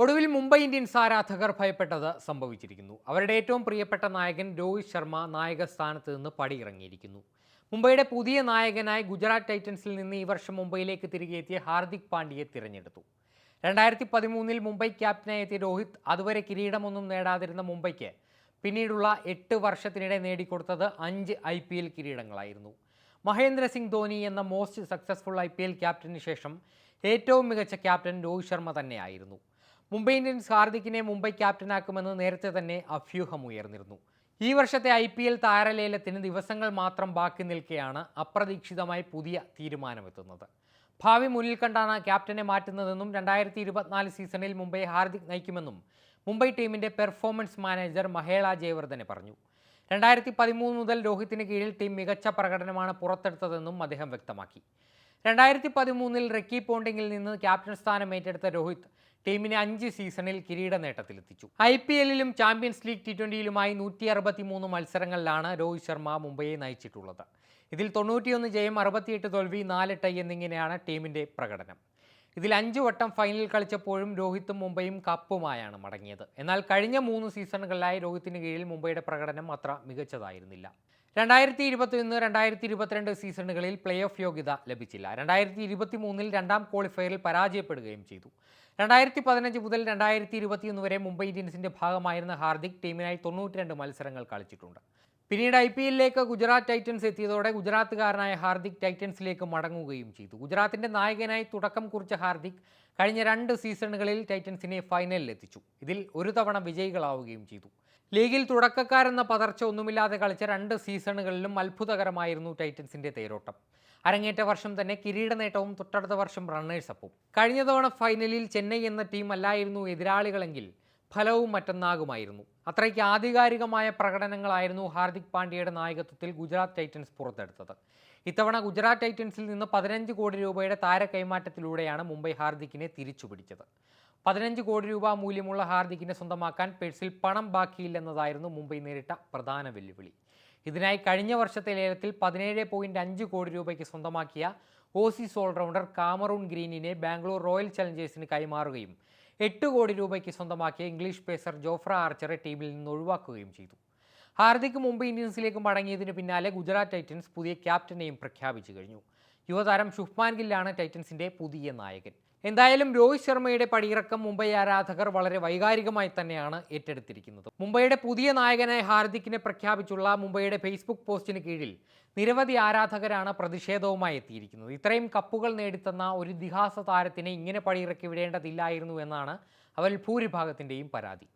ഒടുവിൽ മുംബൈ ഇന്ത്യൻസ് ആരാധകർ ഭയപ്പെട്ടത് സംഭവിച്ചിരിക്കുന്നു. അവരുടെ ഏറ്റവും പ്രിയപ്പെട്ട നായകൻ രോഹിത് ശർമ്മ നായക സ്ഥാനത്ത് നിന്ന് പടിയിറങ്ങിയിരിക്കുന്നു. മുംബൈയുടെ പുതിയ നായകനായി ഗുജറാത്ത് ടൈറ്റൻസിൽ നിന്ന് ഈ വർഷം മുംബൈയിലേക്ക് തിരികെ എത്തിയ ഹാർദിക് പാണ്ഡ്യയെ തിരഞ്ഞെടുത്തു. രണ്ടായിരത്തി പതിമൂന്നിൽ മുംബൈ ക്യാപ്റ്റനായി എത്തിയ രോഹിത് അതുവരെ കിരീടമൊന്നും നേടാതിരുന്ന മുംബൈക്ക് പിന്നീടുള്ള എട്ട് വർഷത്തിനിടെ നേടിക്കൊടുത്തത് അഞ്ച് ഐ പി എൽ കിരീടങ്ങളായിരുന്നു. മഹേന്ദ്ര സിംഗ് ധോനി എന്ന most successful I P L captain ശേഷം ഏറ്റവും മികച്ച ക്യാപ്റ്റൻ രോഹിത് ശർമ്മ തന്നെയായിരുന്നു. മുംബൈ ഇന്ത്യൻസ് ഹാർദിക്കിനെ മുംബൈ ക്യാപ്റ്റനാക്കുമെന്ന് നേരത്തെ തന്നെ അഭ്യൂഹം ഉയർന്നിരുന്നു. ഈ വർഷത്തെ ഐ പി എൽ താരലേലത്തിന് ദിവസങ്ങൾ മാത്രം ബാക്കി നിൽക്കെയാണ് അപ്രതീക്ഷിതമായി പുതിയ തീരുമാനമെത്തുന്നത്. ഭാവി മുന്നിൽ കണ്ടാണ് ക്യാപ്റ്റനെ മാറ്റുന്നതെന്നും രണ്ടായിരത്തി ഇരുപത്തിനാല് സീസണിൽ മുംബൈ ഹാർദിക് നയിക്കുമെന്നും മുംബൈ ടീമിന്റെ പെർഫോമൻസ് മാനേജർ മഹേള ജയവർദ്ധനെ പറഞ്ഞു. രണ്ടായിരത്തി പതിമൂന്ന് മുതൽ രോഹിത്തിന് കീഴിൽ ടീം മികച്ച പ്രകടനമാണ് പുറത്തെടുത്തതെന്നും അദ്ദേഹം വ്യക്തമാക്കി. രണ്ടായിരത്തി പതിമൂന്നിൽ റെക്കി പോണ്ടിങ്ങിൽ നിന്ന് ക്യാപ്റ്റൻ സ്ഥാനം ഏറ്റെടുത്ത രോഹിത് ടീമിനെ അഞ്ച് സീസണിൽ കിരീട നേട്ടത്തിലെത്തിച്ചു ഐ പി എല്ലിലും ചാമ്പ്യൻസ് ലീഗ് ടി ട്വന്റിയിലുമായി നൂറ്റി അറുപത്തി മൂന്ന് മത്സരങ്ങളിലാണ് രോഹിത് ശർമ്മ മുംബൈയെ നയിച്ചിട്ടുള്ളത്. ഇതിൽ തൊണ്ണൂറ്റിയൊന്ന് ജയം അറുപത്തിയെട്ട് തോൽവി നാല് ടൈ എന്നിങ്ങനെയാണ് ടീമിന്റെ പ്രകടനം. ഇതിൽ അഞ്ചു വട്ടം ഫൈനൽ കളിച്ചപ്പോഴും രോഹിത്തും മുംബൈയും കപ്പുമായാണ് മടങ്ങിയത്. എന്നാൽ കഴിഞ്ഞ മൂന്ന് സീസണുകളിലായി രോഹിത്തിന് കീഴിൽ മുംബൈയുടെ പ്രകടനം അത്ര മികച്ചതായിരുന്നില്ല. രണ്ടായിരത്തി ഇരുപത്തിയൊന്ന് രണ്ടായിരത്തി ഇരുപത്തിരണ്ട് സീസണുകളിൽ പ്ലേ ഓഫ് യോഗ്യത ലഭിച്ചില്ല. രണ്ടായിരത്തി ഇരുപത്തി മൂന്നിൽ രണ്ടാം ക്വാളിഫയറിൽ പരാജയപ്പെടുകയും ചെയ്തു. രണ്ടായിരത്തി പതിനഞ്ച് മുതൽ രണ്ടായിരത്തി ഇരുപത്തിയൊന്ന് വരെ മുംബൈ ഇന്ത്യൻസിന്റെ ഭാഗമായിരുന്ന ഹാർദിക് ടീമിനായി തൊണ്ണൂറ്റിരണ്ട് മത്സരങ്ങൾ കളിച്ചിട്ടുണ്ട്. പിന്നീട് ഐ പി എല്ലിലേക്ക് ഗുജറാത്ത് ടൈറ്റൻസ് എത്തിയതോടെ ഗുജറാത്തുകാരനായ ഹാർദിക് ടൈറ്റൻസിലേക്ക് മടങ്ങുകയും ചെയ്തു. ഗുജറാത്തിന്റെ നായകനായി തുടക്കം കുറിച്ച ഹാർദിക് കഴിഞ്ഞ രണ്ട് സീസണുകളിൽ ടൈറ്റൻസിനെ ഫൈനലിൽ എത്തിച്ചു ഇതിൽ ഒരു തവണ വിജയികളാവുകയും ചെയ്തു. ലീഗിൽ തുടക്കക്കാരെന്ന പതർച്ച ഒന്നുമില്ലാതെ കളിച്ച രണ്ട് സീസണുകളിലും അത്ഭുതകരമായിരുന്നു ടൈറ്റൻസിന്റെ തേരോട്ടം. അരങ്ങേറ്റ വർഷം തന്നെ കിരീട നേട്ടവും തൊട്ടടുത്ത വർഷം റണ്ണേഴ്സ് അപ്പും കഴിഞ്ഞ തവണ ഫൈനലിൽ ചെന്നൈ എന്ന ടീം അല്ലായിരുന്നു എതിരാളികളെങ്കിൽ ഫലവും മറ്റൊന്നാകുമായിരുന്നു. അത്രയ്ക്ക് ആധികാരികമായ പ്രകടനങ്ങളായിരുന്നു ഹാർദിക് പാണ്ഡ്യയുടെ നായകത്വത്തിൽ ഗുജറാത്ത് ടൈറ്റൻസ് പുറത്തെടുത്തത്. ഇത്തവണ ഗുജറാത്ത് ടൈറ്റൻസിൽ നിന്ന് പതിനഞ്ച് കോടി രൂപയുടെ താര കൈമാറ്റത്തിലൂടെയാണ് മുംബൈ ഹാർദിക്കിനെ തിരിച്ചുപിടിച്ചത്. പതിനഞ്ച് കോടി രൂപ മൂല്യമുള്ള ഹാർദിക്കിനെ സ്വന്തമാക്കാൻ പേഴ്സിൽ പണം ബാക്കിയില്ലെന്നതായിരുന്നു മുംബൈ നേരിട്ട പ്രധാന വെല്ലുവിളി. ഇതിനായി കഴിഞ്ഞ വർഷത്തെ ലേലത്തിൽ പതിനേഴ് പോയിന്റ് അഞ്ച് കോടി രൂപയ്ക്ക് സ്വന്തമാക്കിയ ഓസീസ് ഓൾറൗണ്ടർ കാമറൂൺ ഗ്രീനിനെ ബാംഗ്ലൂർ റോയൽ ചലഞ്ചേഴ്സിന് കൈമാറുകയും എട്ട് കോടി രൂപയ്ക്ക് സ്വന്തമാക്കിയ ഇംഗ്ലീഷ് പേസർ ജോഫ്ര ആർച്ചറെ ടീമിൽ നിന്ന് ഒഴിവാക്കുകയും ചെയ്തു. ഹാർദിക് മുംബൈ ഇന്ത്യൻസിലേക്ക് മടങ്ങിയതിന് പിന്നാലെ ഗുജറാത്ത് ടൈറ്റൻസ് പുതിയ ക്യാപ്റ്റനെയും പ്രഖ്യാപിച്ചു കഴിഞ്ഞു. യുവതാരം ശുഭ്മാൻ ഗില്ലാണ് ടൈറ്റൻസിന്റെ പുതിയ നായകൻ. എന്തായാലും രോഹിത് ശർമ്മയുടെ പടിയിറക്കം മുംബൈ ആരാധകർ വളരെ വൈകാരികമായി തന്നെയാണ് ഏറ്റെടുത്തിരിക്കുന്നത്. മുംബൈയുടെ പുതിയ നായകനായി ഹാർദിക്കിനെ പ്രഖ്യാപിച്ചുള്ള മുംബൈയുടെ ഫേസ്ബുക്ക് പോസ്റ്റിന് കീഴിൽ നിരവധി ആരാധകരാണ് പ്രതിഷേധവുമായി എത്തിയിരിക്കുന്നത്. ഇത്രയും കപ്പുകൾ നേടിത്തന്ന ഒരു ഇതിഹാസ താരത്തിനെ ഇങ്ങനെ പടിയിറക്കി വിടേണ്ടതില്ലായിരുന്നു എന്നാണ് അവരിൽ ഭൂരിഭാഗത്തിന്റെയും പരാതി.